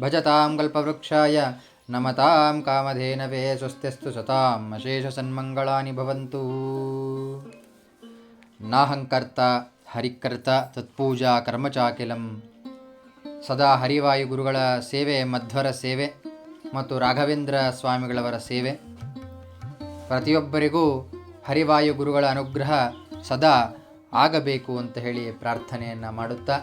ಭಜತಾಂ ಕಲ್ಪವೃಕ್ಷಾಯ, ನಮತಾಂ ಕಾಮಧೇನವೇ, ಸ್ವಸ್ತ್ಯಸ್ತು ಸತಾಂ ಅಶೇಷಸನ್ಮಂಗಳಾನಿ ಭವಂತು. ನಾಹಂಕರ್ತ, ಹರಿಕರ್ತ, ತತ್ಪೂಜಾ, ಕರ್ಮಚಾಕಿಲಂ, ಸದಾ ಹರಿವಾಯು ಗುರುಗಳ ಸೇವೆ, ಮಧ್ವರ ಸೇವೆ ಮತ್ತು ರಾಘವೇಂದ್ರ ಸ್ವಾಮಿಗಳವರ ಸೇವೆ. ಪ್ರತಿಯೊಬ್ಬರಿಗೂ ಹರಿವಾಯು ಗುರುಗಳ ಅನುಗ್ರಹ ಸದಾ ಆಗಬೇಕು ಅಂತ ಹೇಳಿ ಪ್ರಾರ್ಥನೆಯನ್ನು ಮಾಡುತ್ತಾ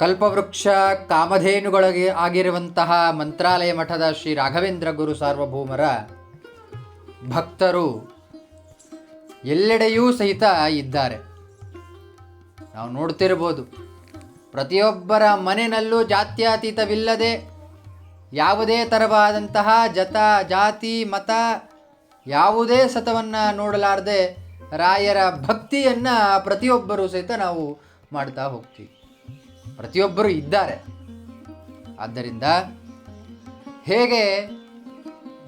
ಕಲ್ಪವೃಕ್ಷ ಕಾಮಧೇನುಗಳಿಗೆ ಆಗಿರುವಂತಹ ಮಂತ್ರಾಲಯ ಮಠದ ಶ್ರೀ ರಾಘವೇಂದ್ರ ಗುರು ಸಾರ್ವಭೌಮರ ಭಕ್ತರು ಎಲ್ಲೆಡೆಯೂ ಸಹಿತ ಇದ್ದಾರೆ. ನಾವು ನೋಡ್ತಿರ್ಬೋದು, ಪ್ರತಿಯೊಬ್ಬರ ಮನೆಯಲ್ಲೂ ಜಾತ್ಯತೀತವಿಲ್ಲದೆ ಯಾವುದೇ ತರವಾದಂತಹ ಜತ, ಜಾತಿ, ಮತ ಯಾವುದೇ ಸತವನ್ನು ನೋಡಲಾರದೆ ರಾಯರ ಭಕ್ತಿಯನ್ನು ಪ್ರತಿಯೊಬ್ಬರೂ ಸಹಿತ ನಾವು ಮಾಡ್ತಾ ಹೋಗ್ತೀವಿ. ಪ್ರತಿಯೊಬ್ಬರು ಇದ್ದಾರೆ. ಆದ್ದರಿಂದ ಹೇಗೆ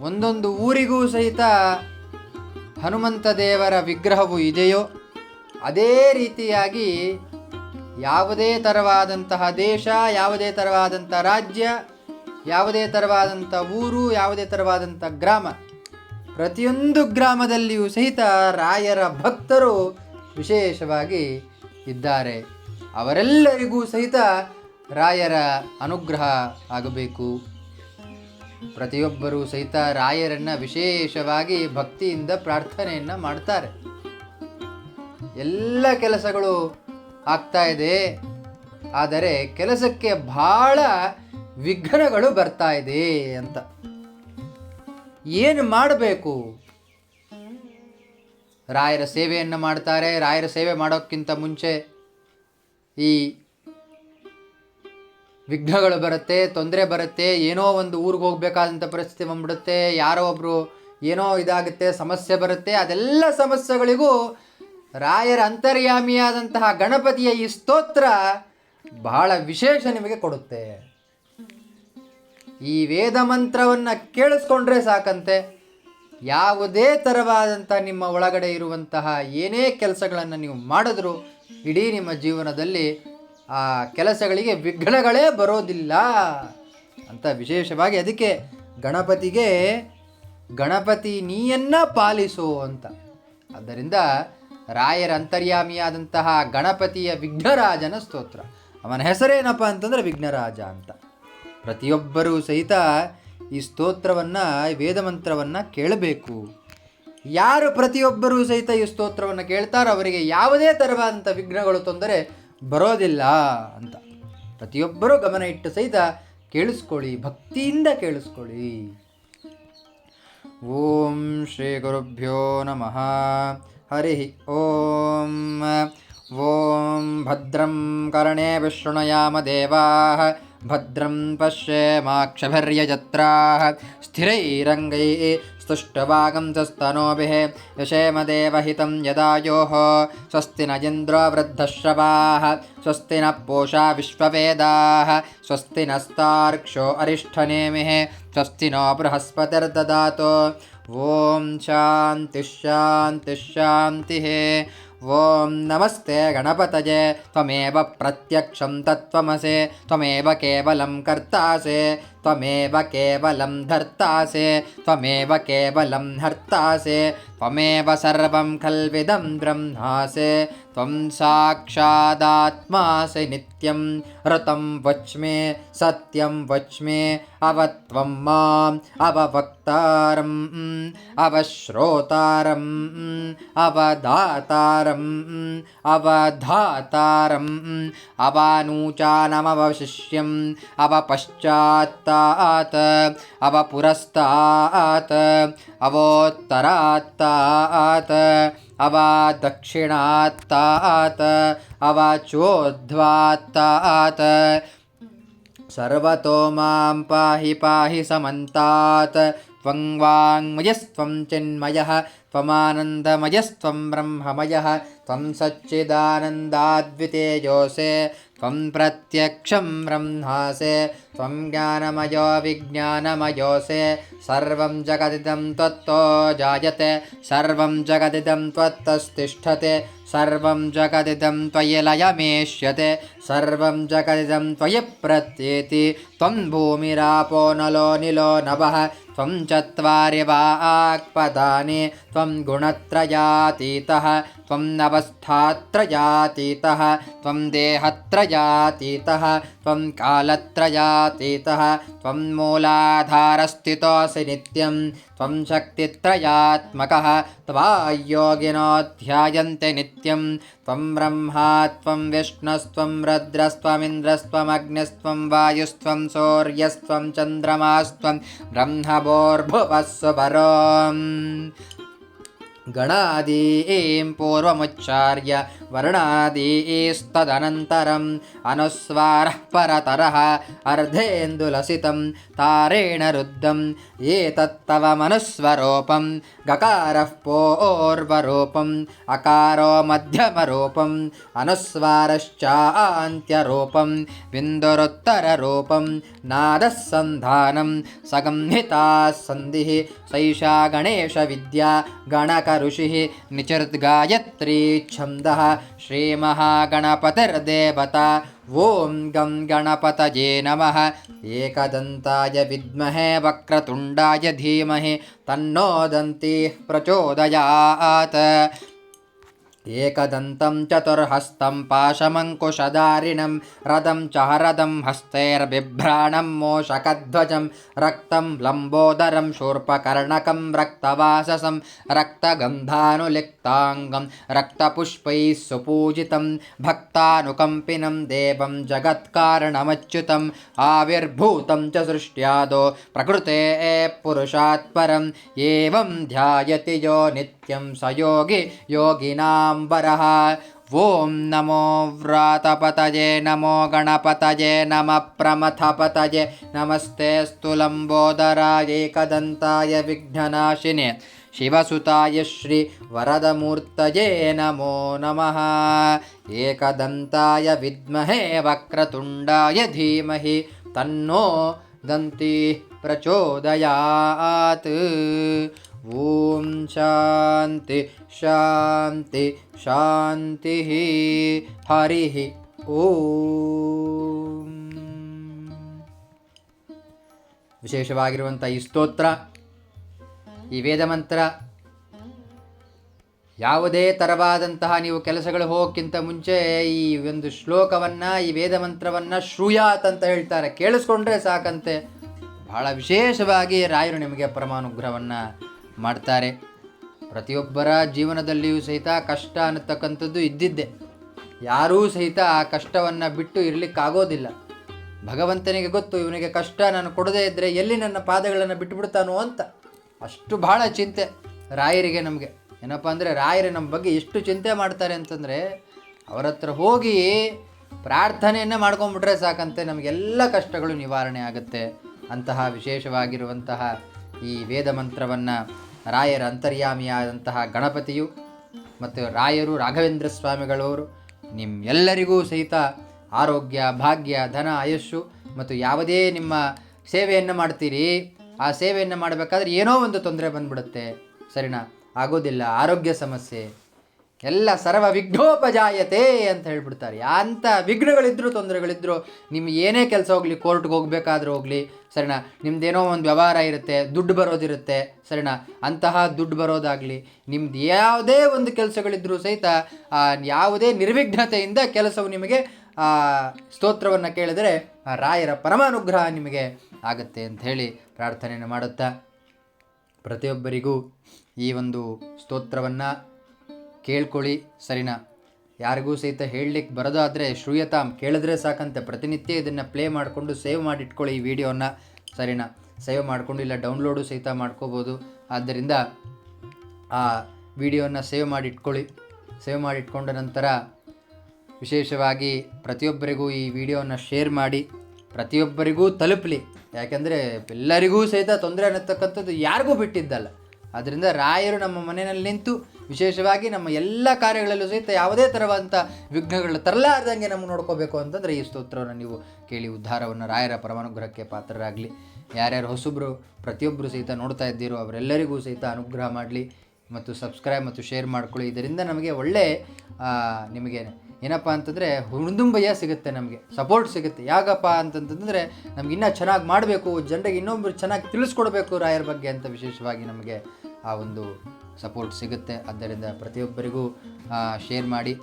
ಒಂದೊಂದು ಊರಿಗೂ ಸಹಿತ ಹನುಮಂತ ದೇವರ ವಿಗ್ರಹವು ಇದೆಯೋ, ಅದೇ ರೀತಿಯಾಗಿ ಯಾವುದೇ ಥರವಾದಂತಹ ದೇಶ, ಯಾವುದೇ ಥರವಾದಂಥ ರಾಜ್ಯ, ಯಾವುದೇ ಥರವಾದಂಥ ಊರು, ಯಾವುದೇ ಥರವಾದಂಥ ಗ್ರಾಮ, ಪ್ರತಿಯೊಂದು ಗ್ರಾಮದಲ್ಲಿಯೂ ಸಹಿತ ರಾಯರ ಭಕ್ತರು ವಿಶೇಷವಾಗಿ ಇದ್ದಾರೆ. ಅವರೆಲ್ಲರಿಗೂ ಸಹಿತ ರಾಯರ ಅನುಗ್ರಹ ಆಗಬೇಕು. ಪ್ರತಿಯೊಬ್ಬರೂ ಸಹಿತ ರಾಯರನ್ನು ವಿಶೇಷವಾಗಿ ಭಕ್ತಿಯಿಂದ ಪ್ರಾರ್ಥನೆಯನ್ನು ಮಾಡ್ತಾರೆ. ಎಲ್ಲ ಕೆಲಸಗಳು ಆಗ್ತಾ ಇದೆ. ಆದರೆ ಕೆಲಸಕ್ಕೆ ಬಹಳ ವಿಘ್ನಗಳು ಬರ್ತಾ ಇದೆ ಅಂತ. ಏನು ಮಾಡಬೇಕು? ರಾಯರ ಸೇವೆಯನ್ನು ಮಾಡ್ತಾರೆ. ರಾಯರ ಸೇವೆ ಮಾಡೋಕ್ಕಿಂತ ಮುಂಚೆ ಈ ವಿಘ್ನಗಳು ಬರುತ್ತೆ, ತೊಂದರೆ ಬರುತ್ತೆ, ಏನೋ ಒಂದು ಊರಿಗೆ ಹೋಗ್ಬೇಕಾದಂಥ ಪರಿಸ್ಥಿತಿ ಬಂದ್ಬಿಡುತ್ತೆ, ಯಾರೋ ಒಬ್ಬರು ಏನೋ ಇದಾಗುತ್ತೆ, ಸಮಸ್ಯೆ ಬರುತ್ತೆ, ಅದೆಲ್ಲ ಸಮಸ್ಯೆಗಳಿಗೂ ರಾಯರ ಅಂತರ್ಯಾಮಿಯಾದಂತಹ ಗಣಪತಿಯ ಈ ಸ್ತೋತ್ರ ಬಹಳ ವಿಶೇಷ ನಿಮಗೆ ಕೊಡುತ್ತೆ. ಈ ವೇದ ಮಂತ್ರವನ್ನು ಕೇಳಿಸ್ಕೊಂಡ್ರೆ ಸಾಕಂತೆ. ಯಾವುದೇ ಥರವಾದಂಥ ನಿಮ್ಮ ಒಳಗಡೆ ಇರುವಂತಹ ಏನೇ ಕೆಲಸಗಳನ್ನು ನೀವು ಮಾಡಿದ್ರು ಇಡೀ ನಿಮ್ಮ ಜೀವನದಲ್ಲಿ ಆ ಕೆಲಸಗಳಿಗೆ ವಿಘ್ನಗಳೇ ಬರೋದಿಲ್ಲ ಅಂತ ವಿಶೇಷವಾಗಿ ಅದಕ್ಕೆ ಗಣಪತಿಗೆ ಗಣಪತಿ ನೀಯನ್ನ ಪಾಲಿಸು ಅಂತ. ಆದ್ದರಿಂದ ರಾಯರ ಅಂತರ್ಯಾಮಿಯಾದಂತಹ ಗಣಪತಿಯ ವಿಘ್ನರಾಜನ ಸ್ತೋತ್ರ. ಅವನ ಹೆಸರೇನಪ್ಪ ಅಂತಂದರೆ ವಿಘ್ನರಾಜ ಅಂತ. ಪ್ರತಿಯೊಬ್ಬರೂ ಸಹಿತ ಈ ಸ್ತೋತ್ರವನ್ನು ವೇದ ಮಂತ್ರವನ್ನು ಕೇಳಬೇಕು. ಯಾರು ಪ್ರತಿಯೊಬ್ಬರೂ ಸಹಿತ ಈ ಸ್ತೋತ್ರವನ್ನು ಕೇಳ್ತಾರೋ? ಅವರಿಗೆ ಯಾವುದೇ ತರವಾದಂಥ ವಿಘ್ನಗಳು ತೊಂದರೆ ಬರೋದಿಲ್ಲ ಅಂತ. ಪ್ರತಿಯೊಬ್ಬರೂ ಗಮನ ಇಟ್ಟು ಸಹಿತ ಕೇಳಿಸ್ಕೊಳ್ಳಿ, ಭಕ್ತಿಯಿಂದ ಕೇಳಿಸ್ಕೊಳ್ಳಿ. ಓಂ ಶ್ರೀ ಗುರುಭ್ಯೋ ನಮಃ. ಹರಿ ಓಂ. ಓಂ ಭದ್ರಂ ಕರ್ಣೇ ವಿಶೃಣಯಾಮ ದೇವಾಃ भद्रं पश्येमाक्षभिर्यजत्राः स्थिरैरङ्गै स्तुष्टवागंसस्तनोभिः यशेमदेवहितं यदा योः स्वस्ति न इन्द्रो वृद्धश्रवाः स्वस्ति न पूषा विश्ववेदाः स्वस्ति नस्तार्क्षो अरिष्ठनेमिः स्वस्ति नो बृहस्पतिर्ददातु ॐ शान्तिः शान्तिः शान्तिः ॐ नमस्ते गणपतये त्वमेव प्रत्यक्षं तत्त्वमसि त्वमेव केवलं कर्तासि त्वमेव केवलं धर्तासि, त्वमेव केवलं हर्तासि, त्वमेव सर्वं खल्विदं ब्रह्मासि, त्वं साक्षादात्मासि नित्यं ऋतं वच्मि, सत्यं वच्मि, अवत्वं माम् अववक्तारम्, अवश्रोतारम्, अवधातारम् अवधातारम्, अवानूचानमवशिष्यम् अवपश्चात्तात् अवपुरस्तात्, अवोत्तरात्तात्, अवादक्षिणात्तात्, अवाचोध्वात्तात्। सर्वतो माँ पाहि पाहि समन्तात्। त्वं वाङ्मयस्त्वं चिन्मयः त्वमानन्दमयस्त्वं ब्रह्ममयः त्वं सच्चिदानन्दाद्वितेजोऽसे त्वं प्रत्यक्षं ब्रह्मासे, त्वं ज्ञानमयो विज्ञानमयोऽसे सर्वं जगदिदं त्वत्तो जायते, सर्वं जगदिदं त्वत्तस्तिष्ठते, सर्वं जगदिदं त्वयि लयमेष्यते सर्वं जगदिदं त्वयि प्रत्येति त्वं भूमिरापो नलो निलो नभः, त्वं चत्वारि वाक्पदानि त्वं गुणत्रयातीतः त्वं नवस्थात्रयातीतः, त्वं देहत्रयातीतः, त्वं कालत्रयातीतः, त्वं मूलाधारस्थितोऽसि नित्यं, त्वं शक्तित्रयात्मकः त्वायोगिनो ध्यायन्ते नित्यं, त्वं ब्रह्मा, त्वं विष्णुस्त्वं रुद्रस्त्वमिन्द्रस्त्वमग्निस्त्वं वायुस्त्वं सूर्यस्त्वं चन्द्रमास्त्वं ब्रह्मभोर्भुवस्व परोम् गणादीं पूर्वमुच्चार्य वर्णादीस्तदनन्तरम् अनुस्वारः परतरः अर्धेन्दुलसितं तारेण रुद्धं एतत्तव मनुस्वरूपं गकारः पूर्वरूपम् अकारो मध्यमरूपम् अनुस्वारश्चान्त्यरूपं बिन्दुरुत्तररूपं नादः सन्धानं सगंहिताः सन्धिः सैषा गणेशविद्या गणकऋषिः निचर्द्गायत्री छन्दः श्रीमहागणपतिर्देवता। ॐ गं गणपतये नमः। एकदन्ताय विद्महे वक्रतुण्डाय धीमहि तन्नो दन्तिः प्रचोदयात् एकदन्तं चतुर्हस्तं पाशमङ्कुशधारिणं रदं च हरदं हस्तैर्बिभ्राणं मोषकध्वजं रक्तं लम्बोदरं शूर्पकर्णकं रक्तवाससं रक्तगन्धानुलिप्ताङ्गं रक्तपुष्पैः सुपूजितं भक्तानुकम्पिनं देवं जगत्कारणमच्युतम् आविर्भूतं च सृष्ट्यादो प्रकृते पुरुषात् परम् एवं ध्यायति यो नित्यं स योगी योगिनां वरः। ॐ नमो व्रातपतये, नमो गणपतये, नमः प्रमथपतये, नमस्ते लम्बोदराय एकदन्ताय विघ्ननाशिने, शिवसुताय श्रीवरदमूर्तये नमो नमः। एकदन्ताय विद्महे, वक्रतुण्डाय धीमहि, तन्नो दन्ति प्रचोदयात्। ಓಂ ಶಾಂತಿ ಶಾಂತಿ ಶಾಂತಿ ಹರಿ ಓಂ. ವಿಶೇಷವಾಗಿರುವಂಥ ಈ ಸ್ತೋತ್ರ, ಈ ವೇದ ಮಂತ್ರ, ಯಾವುದೇ ತರವಾದಂತಹ ನೀವು ಕೆಲಸಗಳು ಹೋಗಕ್ಕಿಂತ ಮುಂಚೆ ಈ ಒಂದು ಶ್ಲೋಕವನ್ನು, ಈ ವೇದ ಮಂತ್ರವನ್ನ ಶ್ರೂಯಾತ್ ಅಂತ ಹೇಳ್ತಾರೆ. ಕೇಳಿಸ್ಕೊಂಡ್ರೆ ಸಾಕಂತೆ. ಬಹಳ ವಿಶೇಷವಾಗಿ ರಾಯರು ನಿಮಗೆ ಪರಮಾನುಗ್ರಹವನ್ನು ಮಾಡ್ತಾರೆ. ಪ್ರತಿಯೊಬ್ಬರ ಜೀವನದಲ್ಲಿಯೂ ಸಹಿತ ಕಷ್ಟ ಅನ್ನತಕ್ಕಂಥದ್ದು ಇದ್ದಿದ್ದೆ. ಯಾರೂ ಸಹಿತ ಆ ಕಷ್ಟವನ್ನು ಬಿಟ್ಟು ಇರಲಿಕ್ಕಾಗೋದಿಲ್ಲ. ಭಗವಂತನಿಗೆ ಗೊತ್ತು, ಇವನಿಗೆ ಕಷ್ಟ ನಾನು ಕೊಡದೇ ಇದ್ದರೆ ಎಲ್ಲಿ ನನ್ನ ಪಾದಗಳನ್ನು ಬಿಟ್ಟುಬಿಡ್ತಾನೋ ಅಂತ. ಅಷ್ಟು ಭಾಳ ಚಿಂತೆ ರಾಯರಿಗೆ ನಮಗೆ. ಏನಪ್ಪ ಅಂದರೆ, ರಾಯರು ನಮ್ಮ ಬಗ್ಗೆ ಎಷ್ಟು ಚಿಂತೆ ಮಾಡ್ತಾರೆ ಅಂತಂದರೆ, ಅವರ ಹತ್ರ ಹೋಗಿ ಪ್ರಾರ್ಥನೆಯನ್ನು ಮಾಡ್ಕೊಂಬಿಟ್ರೆ ಸಾಕಂತೆ, ನಮಗೆಲ್ಲ ಕಷ್ಟಗಳು ನಿವಾರಣೆ ಆಗುತ್ತೆ. ಅಂತಹ ವಿಶೇಷವಾಗಿರುವಂತಹ ಈ ವೇದ ಮಂತ್ರವನ್ನು ರಾಯರ ಅಂತರ್ಯಾಮಿಯಾದಂತಹ ಗಣಪತಿಯು ಮತ್ತು ರಾಯರು ರಾಘವೇಂದ್ರ ಸ್ವಾಮಿಗಳವರು ನಿಮ್ಮೆಲ್ಲರಿಗೂ ಸಹಿತ ಆರೋಗ್ಯ, ಭಾಗ್ಯ, ಧನ, ಆಯಸ್ಸು ಮತ್ತು ಯಾವುದೇ ನಿಮ್ಮ ಸೇವೆಯನ್ನು ಮಾಡ್ತೀರಿ, ಆ ಸೇವೆಯನ್ನು ಮಾಡಬೇಕಾದ್ರೆ ಏನೋ ಒಂದು ತೊಂದರೆ ಬಂದ್ಬಿಡುತ್ತೆ. ಸರಿನಾ? ಆಗೋದಿಲ್ಲ. ಆರೋಗ್ಯ ಸಮಸ್ಯೆ. ಎಲ್ಲ ಸರ್ವ ವಿಘ್ನೋಪಜಾಯತೆ ಅಂತ ಹೇಳ್ಬಿಡ್ತಾರೆ. ಅಂಥ ವಿಘ್ನಗಳಿದ್ರು, ತೊಂದರೆಗಳಿದ್ರು ನಿಮ್ಗೆ ಏನೇ ಕೆಲಸ ಹೋಗಲಿ ಕೋರ್ಟ್ಗೆ ಹೋಗ್ಬೇಕಾದ್ರೂ ಹೋಗಲಿ, ಸರಿನಾ? ನಿಮ್ದೇನೋ ಒಂದು ವ್ಯವಹಾರ ಇರುತ್ತೆ, ದುಡ್ಡು ಬರೋದಿರುತ್ತೆ, ಸರಿನಾ? ಅಂತಹ ದುಡ್ಡು ಬರೋದಾಗಲಿ, ನಿಮ್ದು ಯಾವುದೇ ಒಂದು ಕೆಲಸಗಳಿದ್ರೂ ಸಹಿತ ಯಾವುದೇ ನಿರ್ವಿಘ್ನತೆಯಿಂದ ಕೆಲಸವು ನಿಮಗೆ ಸ್ತೋತ್ರವನ್ನು ಕೇಳಿದರೆ ರಾಯರ ಪರಮಾನುಗ್ರಹ ನಿಮಗೆ ಆಗುತ್ತೆ ಅಂತ ಹೇಳಿ ಪ್ರಾರ್ಥನೆಯನ್ನು ಮಾಡುತ್ತಾ, ಪ್ರತಿಯೊಬ್ಬರಿಗೂ ಈ ಒಂದು ಸ್ತೋತ್ರವನ್ನು ಕೇಳ್ಕೊಳ್ಳಿ, ಸರಿನಾ? ಯಾರಿಗೂ ಸಹಿತ ಹೇಳಲಿಕ್ಕೆ ಬರೋದಾದರೆ ಶ್ರೂಯತಾಮ್, ಕೇಳಿದ್ರೆ ಸಾಕಂತೆ. ಪ್ರತಿನಿತ್ಯ ಇದನ್ನು ಪ್ಲೇ ಮಾಡಿಕೊಂಡು ಸೇವ್ ಮಾಡಿ ಇಟ್ಕೊಳ್ಳಿ ಈ ವಿಡಿಯೋನ. ಸರಿನಾ? ಸೇವ್ ಮಾಡಿಕೊಂಡು ಇಲ್ಲ, ಡೌನ್ಲೋಡು ಸಹಿತ ಮಾಡ್ಕೋಬೋದು. ಆದ್ದರಿಂದ ಆ ವಿಡಿಯೋನ ಸೇವ್ ಮಾಡಿ ಇಟ್ಕೊಳ್ಳಿ ಸೇವ್ ಮಾಡಿ ಇಟ್ಕೊಂಡ ನಂತರ ವಿಶೇಷವಾಗಿ ಪ್ರತಿಯೊಬ್ಬರಿಗೂ ಈ ವಿಡಿಯೋನ ಶೇರ್ ಮಾಡಿ. ಪ್ರತಿಯೊಬ್ಬರಿಗೂ ತಲುಪಲಿ. ಯಾಕೆಂದರೆ ಎಲ್ಲರಿಗೂ ಸಹಿತ ತೊಂದರೆ ಅನ್ನತಕ್ಕಂಥದ್ದು ಯಾರಿಗೂ ಬಿಟ್ಟಿದ್ದಲ್ಲ. ಆದ್ದರಿಂದ ರಾಯರು ನಮ್ಮ ಮನೆಯಲ್ಲಿ ನಿಂತು ವಿಶೇಷವಾಗಿ ನಮ್ಮ ಎಲ್ಲ ಕಾರ್ಯಗಳಲ್ಲೂ ಸಹಿತ ಯಾವುದೇ ಥರವಾದಂಥ ವಿಘ್ನಗಳು ತರಲಾರ್ದಂಗೆ ನಮಗೆ ನೋಡ್ಕೋಬೇಕು ಅಂತಂದರೆ ಈ ಸ್ತೋತ್ರವನ್ನು ನೀವು ಕೇಳಿ ಉದ್ಧಾರವನ್ನು ರಾಯರ ಪರಮಾನುಗ್ರಹಕ್ಕೆ ಪಾತ್ರರಾಗಲಿ. ಯಾರ್ಯಾರು ಹೊಸಬ್ರು ಪ್ರತಿಯೊಬ್ಬರು ಸಹಿತ ನೋಡ್ತಾ ಇದ್ದೀರೋ ಅವರೆಲ್ಲರಿಗೂ ಸಹಿತ ಅನುಗ್ರಹ ಮಾಡಲಿ ಮತ್ತು ಸಬ್ಸ್ಕ್ರೈಬ್ ಮತ್ತು ಶೇರ್ ಮಾಡ್ಕೊಳ್ಳಿ. ಇದರಿಂದ ನಮಗೆ ಒಳ್ಳೆ ನಿಮಗೆ ಏನಪ್ಪ ಅಂತಂದರೆ ಹುಣದುಂಬಯ್ಯ ಸಿಗುತ್ತೆ ನಮಗೆ, ಸಪೋರ್ಟ್ ಸಿಗುತ್ತೆ. ಯಾಕಪ್ಪ ಅಂತಂತಂದರೆ ನಮ್ಗೆ ಇನ್ನೂ ಚೆನ್ನಾಗಿ ಮಾಡಬೇಕು, ಜನರಿಗೆ ಇನ್ನೊಬ್ಬರು ಚೆನ್ನಾಗಿ ತಿಳಿಸ್ಕೊಡ್ಬೇಕು ರಾಯರ ಬಗ್ಗೆ ಅಂತ ವಿಶೇಷವಾಗಿ ನಮಗೆ ಆ ಒಂದು ಸಪೋರ್ಟ್ ಸಿಗುತ್ತೆ. ಆದ್ದರಿಂದ ಪ್ರತಿಯೊಬ್ಬರಿಗೂ ಶೇರ್ ಮಾಡಿ.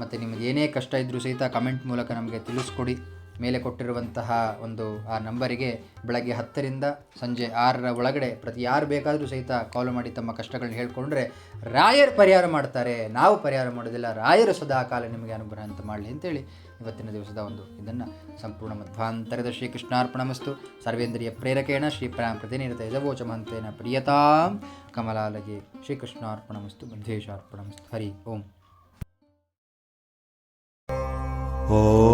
ಮತ್ತು ನಿಮಗೆ ಏನೇ ಕಷ್ಟ ಇದ್ದರೂ ಸಹಿತ ಕಮೆಂಟ್ ಮೂಲಕ ನಮಗೆ ತಿಳಿಸ್ಕೊಡಿ. ಮೇಲೆ ಕೊಟ್ಟಿರುವಂತಹ ಒಂದು ಆ ನಂಬರಿಗೆ ಬೆಳಗ್ಗೆ ಹತ್ತರಿಂದ ಸಂಜೆ ಆರರ ಒಳಗಡೆ ಪ್ರತಿ ಯಾರು ಬೇಕಾದರೂ ಸಹಿತ ಕಾಲ್ ಮಾಡಿ ತಮ್ಮ ಕಷ್ಟಗಳನ್ನ ಹೇಳ್ಕೊಂಡ್ರೆ ರಾಯರ್ ಪರಿಹಾರ ಮಾಡ್ತಾರೆ. ನಾವು ಪರಿಹಾರ ಮಾಡೋದಿಲ್ಲ. ರಾಯರು ಸದಾ ಕಾಲ ನಿಮಗೆ ಅನುಗ್ರಹ ಅಂತ ಮಾಡಲಿ ಅಂತೇಳಿ ಇವತ್ತಿನ ದಿವಸದ ಒಂದು ಇದನ್ನು ಸಂಪೂರ್ಣ ಮಧ್ವಾಂತರದ ಶ್ರೀಕೃಷ್ಣಾರ್ಪಣಮಸ್ತು. ಸರ್ವೇಂದ್ರಿಯ ಪ್ರೇರಕೇಣ ಶ್ರೀ ಪ್ರಾಂ ಪ್ರತಿನಿರತ ಯಜವೋಚ ಮಹಂತೇನ ಪ್ರಿಯತಾಂ. ಕಮಲಾಲಗೆ ಶ್ರೀಕೃಷ್ಣಾರ್ಪಣಮಸ್ತು. ಮಧ್ವೇಶಾರ್ಪಣಮಸ್ತು ಹರಿ ಓಂ. ॐ